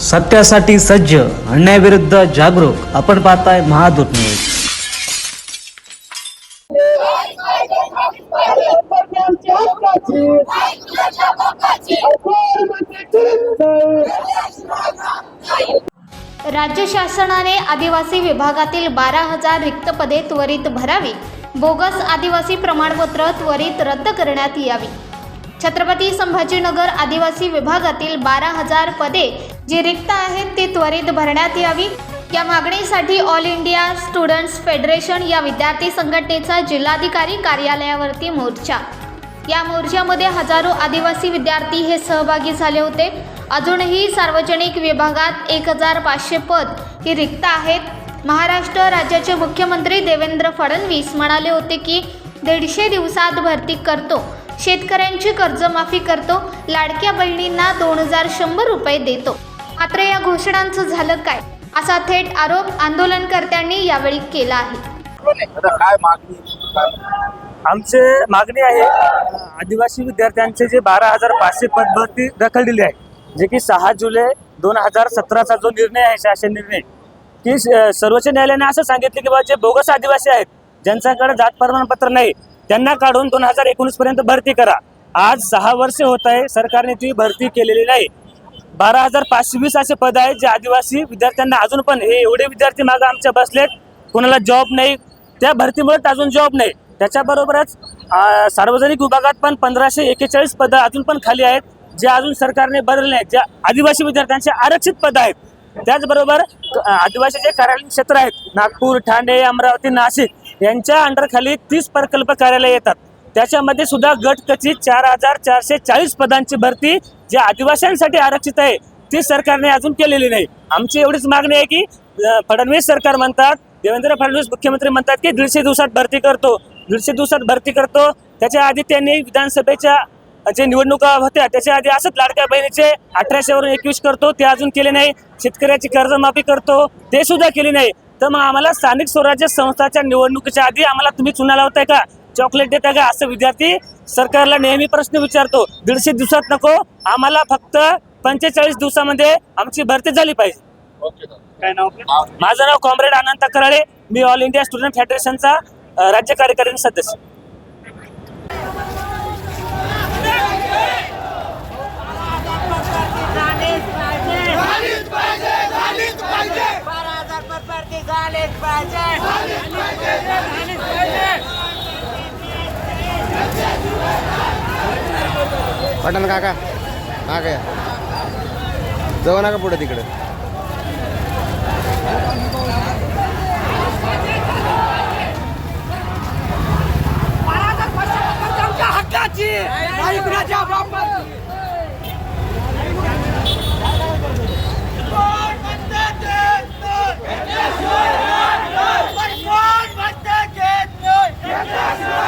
सत्यासाठी सज्ज अन्यायाविरुद्ध जागरूक. आपण पाहताय महादूत न्यूज. राज्य शासनाने आदिवासी विभागातील बारा हजार रिक्त पदे त्वरित भरावी. बोगस आदिवासी प्रमाणपत्र त्वरित रद्द करण्यात यावी. छत्रपती संभाजीनगर आदिवासी विभागातील बारा हजार पदे जी रिक्त आहेत ती त्वरित भरण्यात यावी. या मागणीसाठी ऑल इंडिया स्टुडंट्स फेडरेशन या विद्यार्थी संघटनेचा जिल्हाधिकारी कार्यालयावरती मोर्चा. या मोर्चामध्ये हजारो आदिवासी विद्यार्थी हे सहभागी झाले होते. अजूनही सार्वजनिक विभागात एक हजार पाचशे पद ही रिक्त आहेत. महाराष्ट्र राज्याचे मुख्यमंत्री देवेंद्र फडणवीस म्हणाले होते की दीडशे दिवसात भरती करतो. शेतकऱ्यांची कर्जमाफी करतो. लाडक्या बहिणींना दोन हजार शंभर रुपये देतो. मात्र या घोषणांचं झालं काय? असा थेट आरोप आंदोलनकर्त्यांनी यावेळी केला आहे. काय मागणी आमचे मागणी आहे आदिवासी विद्यार्थ्यांचे जे बारा हजार पाचशे पद भरती दिली आहे जे की सहा जुलै दोन हजार सतराचा जो निर्णय आहे शासन निर्णय की सर्वोच्च न्यायालयाने असं सांगितलं की बा जे बोगस आदिवासी आहेत ज्यांच्याकडे जात प्रमाणपत्र नाही त्यांना काढून दोन हजार एकोणीस पर्यंत भरती करा. आज सहा वर्षे होत आहे सरकारने ती भरती केलेली नाही. बारा हजार पाचशे वीस असे पद आहेत जे आदिवासी विद्यार्थ्यांना अजून पण हे एवढे विद्यार्थी मागं आमच्या बसलेत. कोणाला जॉब नाही. त्या भरतीमुळे अजून जॉब नाही. त्याच्याबरोबरच सार्वजनिक विभागात पण पंधराशे एकेचाळीस पदं अजून पण खाली आहेत जे अजून सरकारने भरले नाहीत. ज्या आदिवासी विद्यार्थ्यांचे आरक्षित पदं आहेत. त्याचबरोबर आदिवासी जे कार्यालयीन क्षेत्र आहेत नागपूर ठाणे अमरावती नाशिक यांच्या अंडरखाली तीस प्रकल्प कार्यालय येतात. त्याच्यामध्ये सुद्धा गट कची चार हजार चारशे चाळीस पदांची भरती जी आदिवासींसाठी आरक्षित आहे ती सरकारने अजून केलेली नाही. आमची एवढीच मागणी आहे की फडणवीस सरकार म्हणतात देवेंद्र फडणवीस मुख्यमंत्री म्हणतात की दीडशे दिवसात भरती करतो. दीडशे दिवसात भरती करतो. त्याच्या आधी त्यांनी विधानसभेच्या जे निवडणुका होत्या त्याच्या आधी असंच लाडक्या बहिणीचे अठराशेवरून एकवीस करतो ते अजून केले नाही. शेतकऱ्याची कर्जमाफी करतो ते सुद्धा केली नाही. तर मग आम्हाला स्थानिक स्वराज्य संस्थाच्या निवडणुकीच्या आधी आम्हाला तुम्ही चुना लावताय का? चॉकलेट देता का? असं विद्यार्थी सरकारला नेहमी प्रश्न विचारतो. दीडशे दिवसात नको. आम्हाला फक्त पंचेचाळीस दिवसामध्ये आमची भरती झाली पाहिजे. काय नाव? माझं नाव कॉम्रेड अनंत कराळे मी ऑल इंडिया स्टुडंट फेडरेशनचा राज्य कार्यकारिणी सदस्य. पटन काका हा काय जाऊ नका पुढे तिकडे Yes, sir!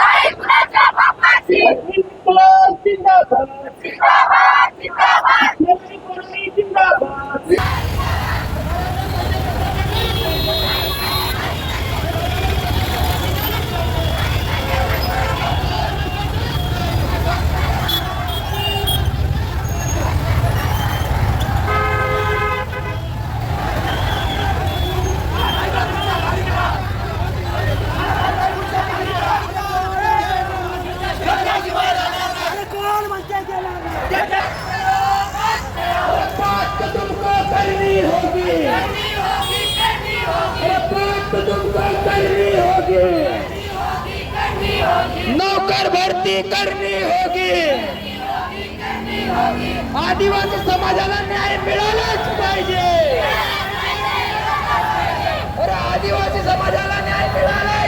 नाही कुणाच्या बापाची. कोण म्हणतं देत नाही? पण कोण म्हणतं देत नाही? कोण म्हणतं देत नौकर भरती करनी होगी। आदिवासी समाजाला न्याय मिळालाच पाहिजे। आदिवासी समाजाला न्याय मिळाला